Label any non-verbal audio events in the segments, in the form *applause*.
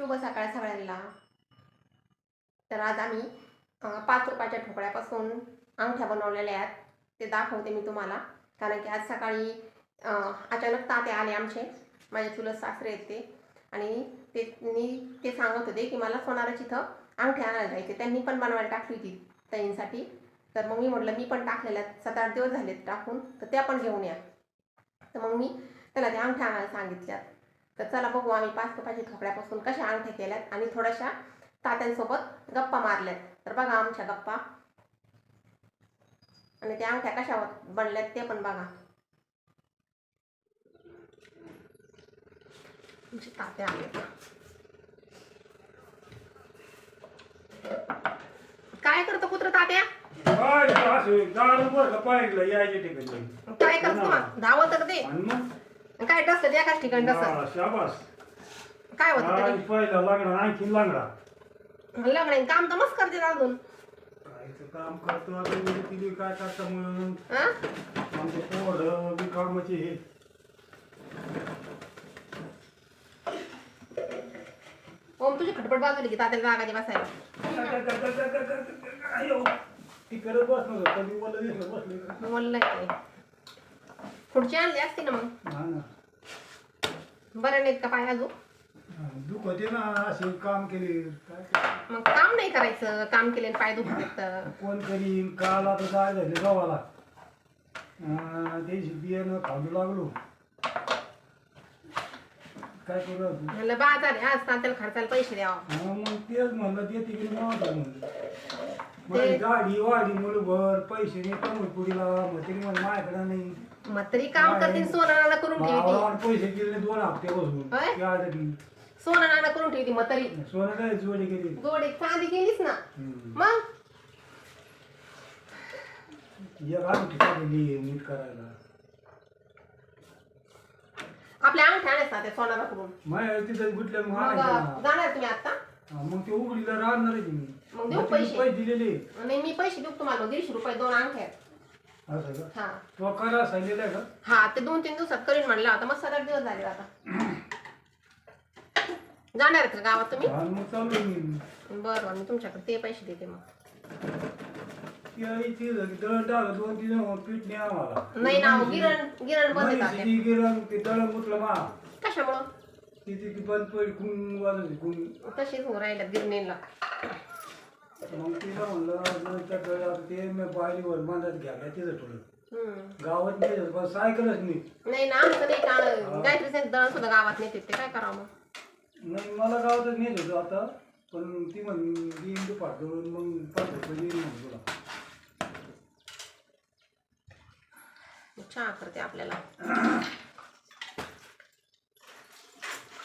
शुभ सकाळ सगळ्यांना. तर आज आम्ही पाच रुपयाच्या ठोकळ्यापासून अंगठ्या बनवलेल्या आहेत. ते दाखवते मी तुम्हाला. कारण की आज सकाळी अचानक ताते आले आमचे. माझे चुलत सासरे आहेत ते. आणि ते मी ते सांगत होते की मला सोनाराची इथं अंगठ्या आणायला जायचे त्यांनी पण बनवायला टाकली होती ताईंसाठी. तर मग मी म्हटलं मी पण टाकलेल्या आहेत. सात आठ दिवस झालेत टाकून. तर त्या पण घेऊन या. तर मग मी त्याला त्या अंगठ्या आणायला सांगितल्यात. तर चला बघू आम्ही पाच रुपयाच्या ठोकळ्यापासून कशा अंगठ्या केल्यात आणि थोड्याशा तात्यांसोबत गप्पा मारल्यात. तर बघा आमच्या गप्पा. आणि त्या अंगठ्या कशा बनल्यात ते पण बघा. तात्या काय करतो कुत्र तात्या? काय करतो? धावत मग? काय डसत एकाच ठिकाणी डसत हा, शाबास काय होतं तरी पहिला लागला आणखीन लागला काम तर मस्त करते अजून कायचं काम करतो आता तिने काय करता म्हणून हा आमचे पोर बी कामाचे हे ओम तुझी खटपट बाजूला की तात्याला जागाची बसायला ती करत बसणार दिसलं बसले बोललंय पुढची आणली असती ना मग. हा ना. बरं नाहीत का पाय अजून? हा, दुखते ना असे काम केले. काय मग काम नाही करायचं. काम केले पाय दुखत तर. कोण करीन? काल आता जाय झाले गावाला अं, ते बियाणं खाऊ लागलो. काय करू आता? म्हणलं बाजार आहे आज तात्याला खर्चाला पैसे द्यावा. हा, मग तेच म्हणलं ते तिकडे नव्हतं म्हणलं. माझी गाडी वाढी मुळभर पैसे नाही कमी पुढीला. मग तरी म्हणलं माझ्याकडे नाही. मग तरी काम करते सोनं नाणं करून ठेवती पैसे दिले दोन हप्ते बसून. होय? त्या आधी करून ठेवती मग तरी. सोनं काय जोडी केली. जोडे चांदी केलीस ना. हम्म. मग? एक आणखी टाकली नीट करायला. आपल्या अंगठ्या आणायचं ना त्या सोनाला करून माझ्या तिथं गुटल्या मग मग आणायच्या. जाणार तुम्ही आता? हा, मग ते उघडीला राहणार आहे तुम्ही मग देऊ मग पैसे? पैसे दिलेले. नाही मी पैसे देऊ तुम्हाला दीडशे रुपये दोन अंगठ्या. असं का? हा. तो करा सांगितलं का? हा ते दोन तीन दिवसात करीन म्हणला. होता मग सात आठ दिवस झाले आता. जाणार आहेत का गावात तुम्ही? हा, मग चालू आहे मी. बरं बरं मी तुमच्याकडे ते पैसे देते मग. यायची दळण टाकलं दोन तीन पीठ नाही आम्हाला. नाही ना हो, गिरण गिरण बंद. गिरण ते दळण मुतलं मा कशामुळं? ती बंद पडली खून वाजत खून तशीच हो राहिल्यात गिरणीला. मग तिला म्हणलं ते मी घ्यायला तिथं ठेवलं हम्म. गावात नाही पण सायकलच नाही. नाही ना आमचं नाही का गायत्री दळण सुद्धा गावात नेते ते काय करावं मग? नाही मला गावातच नेत होतो आता पण ती म्हण करून मग पंधरा रुपये येईन म्हणे तुला चहा करते आपल्याला.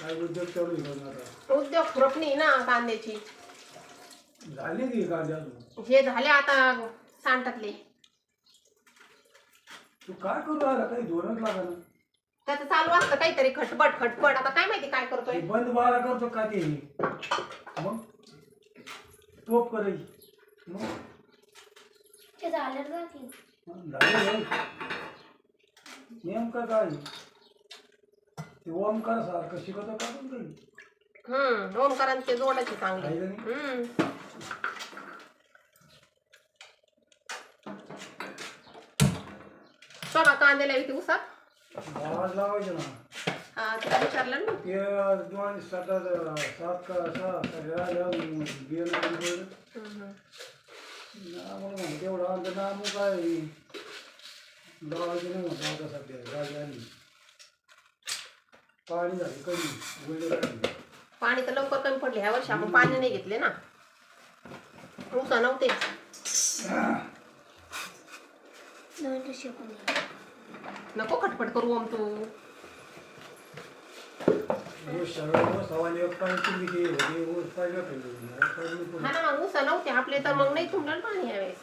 काय उद्योग चालू आहे का आता? उद्योग खुरपणी ना कांद्याची झाली की कांदे अजून? हे झाले आता सांडतातले तू काय करू राहिला? काही धोरणच लागा ना त्याचं चालू असतं काहीतरी खटपट खटपट. आता काय माहिती काय करतोय? ते बंद बारा करतो का ते? मग? टोप करायची मग? ते झालं का की झालं नेमकं काय? ते ओमकार सारखं शिकवतो का काही हम्म ओमकारांचे जोडायचे चांगले? हम्म. बघा कांदे लावी उसात. आवाज लावायचं ना. हा तुला विचारलं ना. ते दोन सात सात का सहा राहिल्या बियाणं कमी पडलं. हम्म, हम्म. ना मग म्हणलं तेवढं आमचं ना मग काय लावायचं नाही म्हणतो आता सध्या गाडी आली. पाणी झाली कमी वेळ पाणी तर लवकर कमी पडले. ह्या वर्षी आपण पाणी नाही घेतले ना. उसा नव्हते. नको खटपट करू ओम तू. हा ना मग उसा नव्हते. आपले तर मग नाही तुमलं पाणी यावेळेस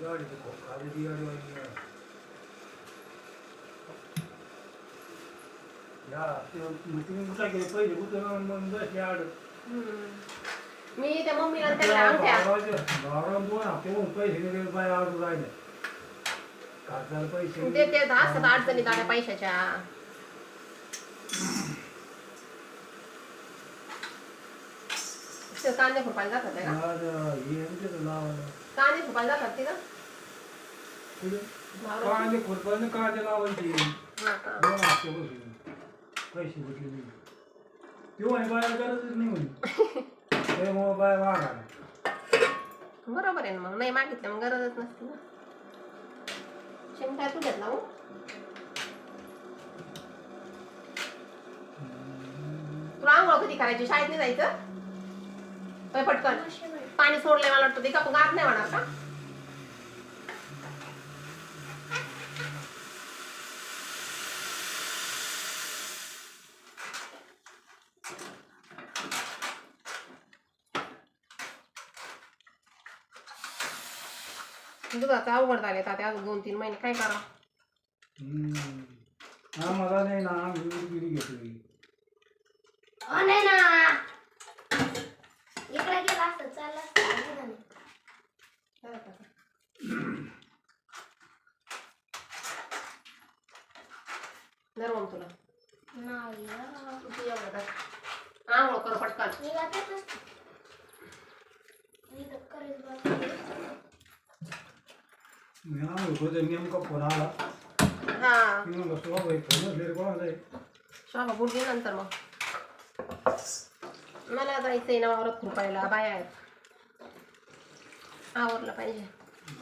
गाडी खाली ती गाडी वाली या ते तुम्ही कुठं गेले पहिले कुठं मग बसले आड हम्म. मी त्या मम्मीला त्याला अंगठ्या ते ते असतात अडचणीत आल्या पैशाच्या. ते कांदे खुरपायला जातात आहे का. कांदे खुरपायला जातात तिथं. पुढे वावरात? कांदे खुरपायला कांदे लावायचे. हा का? दोन हप्ते बसून. पैसे नाही ते म्हणे बाया गरजच नाही म्हणे. *laughs* बाय मागा बरोबर आहे ना मग. नाही मागितलं मग गरजच नसते ना. शेंगदाणे तू घेतला हो? तुला आंघोळ कधी करायची? शाळेत नाही जायचं? पटकन. पाणी सोडलंय मला वाटतं. ते का गार नाही होणार का? दुधाचं अवघड झाले आता अजून दोन तीन महिने काय करा आम्हाला नाही ना आम्ही बिडी घेतली नाही ना इकडे गेला असतं चाललं असतं गेलं नाही. नरवम तुला नाही. किती एवढं. आंघोळ कर पटकन मी जातेच नसते. मी तर करेल बघ. मी आम्ही होतो नेमका फोन आला हा मी म्हणलं तुला भाई फोन असले कोणाचा आहे शोभा बुडली नंतर मग मला जायचंय ना वावरात खुरपायला बाया आहेत आवरलं पाहिजे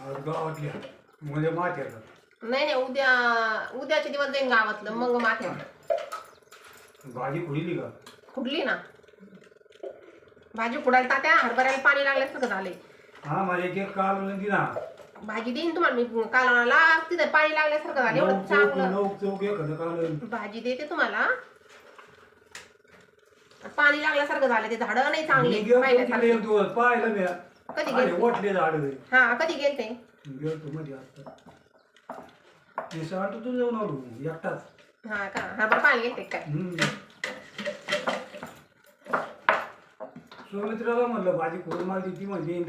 आज नाही नाही उद्या उद्याचे दिवस जाईन गावातलं मग माथ्यावर भाजी खुडली का खुडली ना भाजी खुडायला तात्या हरभऱ्याला पाणी लागल्यासारखं झालंय हा माझ्या काल दिला भाजी देईन तुम्हाला मी. कालवणाला तिथे पाणी लागल्यासारखं झालं. एवढं चांगलं. नऊ चौक एखादं काल भाजी देते तुम्हाला. पाणी लागल्यासारखं झालं ते झाडं नाही चांगली. मी गेलो तिकडे पाहिल्यासारखी एक दिवस पाहिलं मी. कधी अरे वटले झाड. हा कधी गेलते? गेलो मध्ये आता. मी सांगतो तू जाऊन आलो एकटाच. हा का? पाणी गेलते काय? हम्म. सुमित्राला म्हणलं भाजी करून मागली ती म्हणजे येईन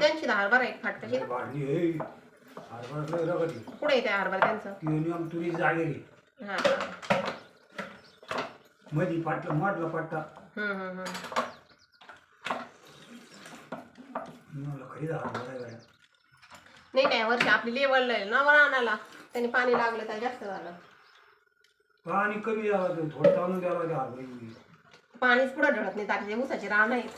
त्यांची दहा हरभरा एक फाट तशी हे पुढे येते हरभरा त्यांचं? तुरी हा. मधी पाटला माटला पट्टा हम्म, हम्म, हम्म. मी म्हणलं खरी जा हरभरा आहे गाड्या. नाही नाही वर्षी आपली लेवल ना रानाला त्यांनी पाणी लागलं तर जास्त झालं. पाणी कमी द्यावं थोडं ताणून द्यावं पाणीच पुढे ढळत नाही ताकद ऊसाची रान आहेत.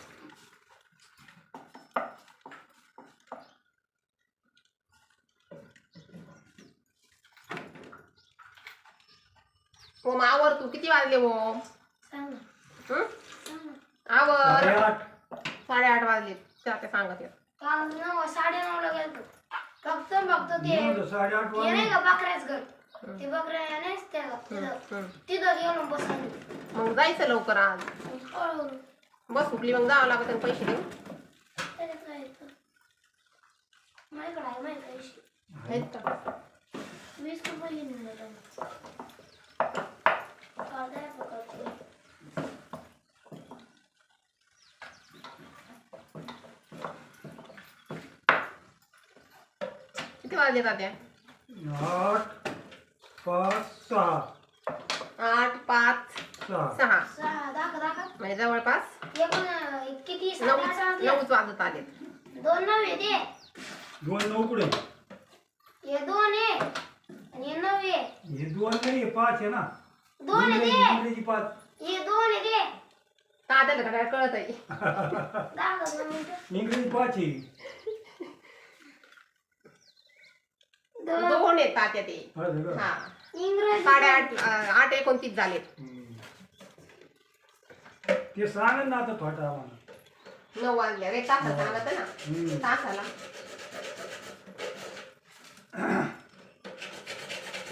हो मग आवर तू. किती वाजले हो सांग ना. हं? सांग ना. आवर. साडेआठ साडेआठ वाजले. ते सांगत. काल नऊ गेलतो फक्त ते म्हणलं साडेआठ ते वाजले. नाही का बकऱ्याच घर? ते बकऱ्या नाही त्या तिथं हं. तिथं घेऊन बसली मग जायचं लवकर आज. बस उठली मग जावं लागत आणि पैसे देऊ त्याच्यात काय येतं? माझ्याकडे आहे वीस रुपये घेऊन गेलो किती वाजले तात्या आठ पाच सहा. आठ पाच सहा. सहा. सहा दाखा दाखा म्हणजे जवळपास अं, किती नऊ साडेआठ वाजले नऊच वाजत आले. दोन नव्हे ते. दोन नऊ कुठे? हे दोन आहे. आणि हे नव्हे हे दोन नाही हे पाच आहे ना. दोन आहे इंग्रजी ते इंग्रजी पाच? हे दोन आहे ते तात्याला का काय कळत आहे? दाखा दोन मिनिटं इंग्रजी पाच आहे. दोन. दोन आहेत तात्या ते. असं का? हा. इंग्रजी साडेआठ अं, आठ एकोणतीस झाले हम्म. ते सांग ना आता फाटा आम्हाला. नऊ वाजले. रे तासा सांगत ना. हम्म. तासाला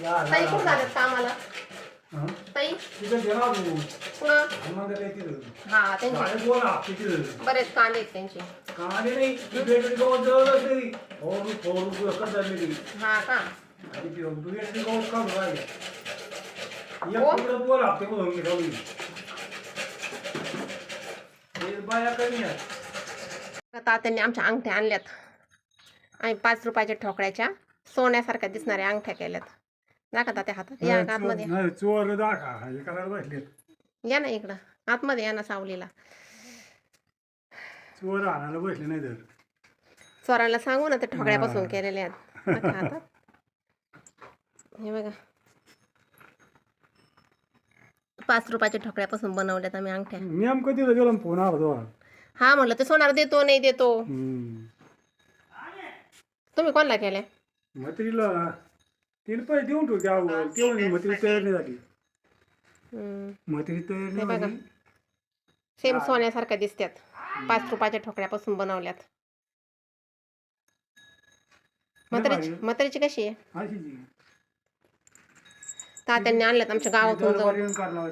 या, ताई या, कुठं या. जातात कामाला? ताई तिथं गेला तू कुठं हनुमान काय तिथं हा त्यांचे बोल हप्ते तिथं बरेच कांदे आहेत त्यांचे कांदे नाही ती बेकरी गवत जवळच नाही फोडू फोडू कसं झाली हा का आणि ती बेकरी गवत काढून राहिले एक तुकडं बोल हप्ते म्हणून मी ठेवली बाया कमी आहेत तात्यांनी आमच्या अंगठ्या आणल्यात आणि पाच रुपयाच्या ठोकळ्याच्या सोन्यासारख्या दिसणाऱ्या अंगठ्या केल्यात दाखवता त्या हातात या चोर- आतमध्ये. नाही, चोर दाखा. हे करायला बसले? या ना इकडं. आतमध्ये या ना सावलीला. चोर आणायला बसले नाही तर. चोरांना सांगू ना ते ठोकळ्यापासून. केलेले आहेत. हातात. हे बघा. पाच रुपयाच्या ठोकळ्यापासून बनवल्यात आम्ही अंगठ्या. नेमकं तिथं गेलो फोन आला हा म्हणलं ते सोनार देतो नाही देतो. हम्म. तुम्ही कोणाला केल्या? म्हातारीला तिला पैसे देऊन ठेवते अगोदर ते म्हणे म्हातारी तयार नाही झाली. हम्म. म्हातारी तयार नाही बघा. झाली. सेम सोन्यासारख्या दिसतात पाच रुपयाच्या ठोकळ्यापासून बनवल्यात. म्हातारीची भारी. म्हातारीची कशी आहे? अशी जी. तात्यांनी आणल्यात आमच्या गावातून जाऊन. दरबारी काढला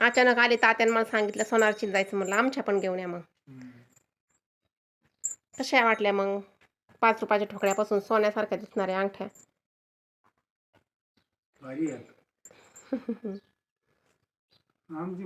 अचानक आले तात्याने मला सांगितलं सोनारची जायचं म्हणलं आमच्या पण घेऊन या मग. कशा वाटल्या मग? पाच रुपयाच्या ठोकळ्यापासून सोन्यासारख्या दिसणाऱ्या अंगठ्या. भारी आहे आमची